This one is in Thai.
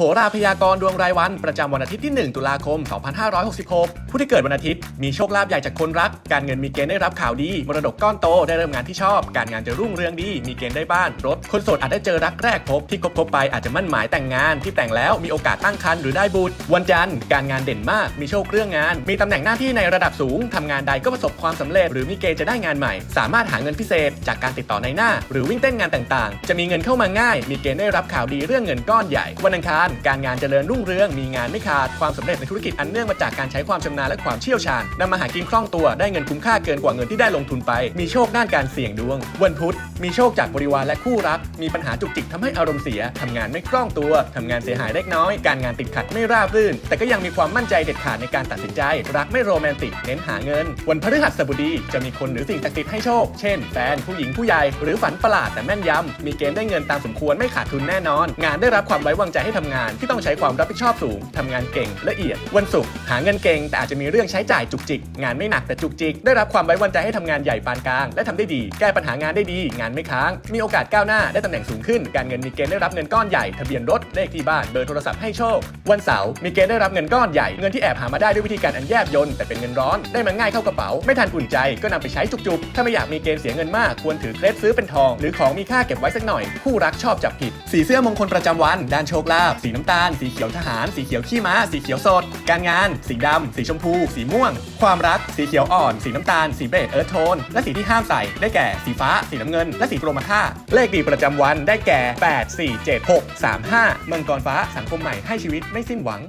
โหราพยากรณ์ดวงรายวันประจำวันอาทิตย์ที่ 1 ตุลาคม 2566 ผู้ที่เกิดวันอาทิตย์ มีโชคลาภใหญ่จากคนรัก การเงินมีเกณฑ์ได้รับข่าวดี มรดกก้อนโตได้เริ่มงานที่ชอบ การงานจะรุ่งเรืองดี มีเกณฑ์ได้บ้าน รถ คนโสดอาจได้เจอรักแรกพบ ที่คบพบไปอาจจะมั่นหมายแต่งงาน ที่แต่งแล้วมีโอกาสตั้งครรภ์หรือได้บุตร วันจันทร์ การงานเด่นมาก มีโชคเรื่องงาน มีตำแหน่งหน้าที่ในระดับสูงทำงานใดก็ประสบความสำเร็จ หรือมีเกณฑ์จะได้งานใหม่ สามารถหาเงินพิเศษ จากการติดต่อในหน้า หรือวิ่งเต้นงานต่าง ๆ จะมีเงินเข้ามาง่าย มีเกณฑ์ได้รับข่าวดีเรื่องเงินก้อนใหญ่ วันอังคารการงานเจริญรุ่งเรือง มีงานไม่ขาด ความสำเร็จในธุรกิจอันเนื่องมาจากการใช้ความชำนาญและความเชี่ยวชาญนำมาหากินคล่องตัว ได้เงินคุ้มค่าเกินกว่าเงินที่ได้ลงทุนไป มีโชคด้านการเสี่ยงดวง วันพุธ มีโชคจากบริวารและคู่รัก มีปัญหาจุกจิกทำให้อารมณ์เสียทำงานไม่คล่องตัวทำงานเสียหายเล็กน้อย การงานติดขัดไม่ราบรื่น แต่ก็ยังมีความมั่นใจเด็ดขาดในการตัดสินใจ รักไม่โรแมนติก เน้นหาเงิน วันพฤหัสบดีจะมีคนหรือสิ่งศักดิ์สิทธิ์ให้โชค เช่น แฟน ผู้หญิง ผู้ใหญ่ หรือฝันประหลาดแต่แม่นยำมีเกณฑ์ได้เงินตามสมควรไม่ขาดทุนแน่นอน งานได้รับความไว้วางใจให้ทำงานที่ต้องใช้ความรับผิดชอบสูงทำงานเก่งละเอียด วันศุกร์หาเงินเก่งแต่อาจจะมีเรื่องใช้จ่ายจุกจิก งานไม่หนักแต่จุกจิก ได้รับความไว้วางใจให้ทำงานใหญ่ปานกลาง และทำได้ดี แก้ปัญหางานได้ดี งานไม่ค้าง มีโอกาสก้าวหน้าได้ตำแหน่งสูงขึ้น การเงินมีเกณฑ์ได้รับเงินก้อนใหญ่ทะเบียนรถเลขที่บ้านเบอร์โทรศัพท์ให้โชค วันเสาร์มีเกณฑ์ได้รับเงินก้อนใหญ่เงินที่แอบหามาได้ด้วยวิธีการอันแยบยลแต่เป็นเงินร้อนได้มาง่ายเข้ากระเป๋า ไม่ทันอุ่นใจก็นำไปใช้จุกๆ ถ้าไม่อยากมีเกณฑ์เสียเงินมากควรถือเคล็ดซื้อเป็นทอง หรือของมีค่าเก็บไว้สักหน่อย คู่รักชอบจับผิด สีเสื้อมงคลประจำวันด้านโชคลาภสีน้ำตาล สีเขียวทหาร สีเขียวขี้ม้า สีเขียวสด การงาน สีดำ สีชมพู สีม่วง ความรัก สีเขียวอ่อน สีน้ำตาล สีเบจเอิร์ธโทน และสีที่ห้ามใส่ ได้แก่ สีฟ้า สีน้ำเงิน และสีกรมท่า เลขดีประจำวัน ได้แก่ 8 4 7 6 3 5 มังกรฟ้า สังคมใหม่ให้ชีวิตไม่สิ้นหวัง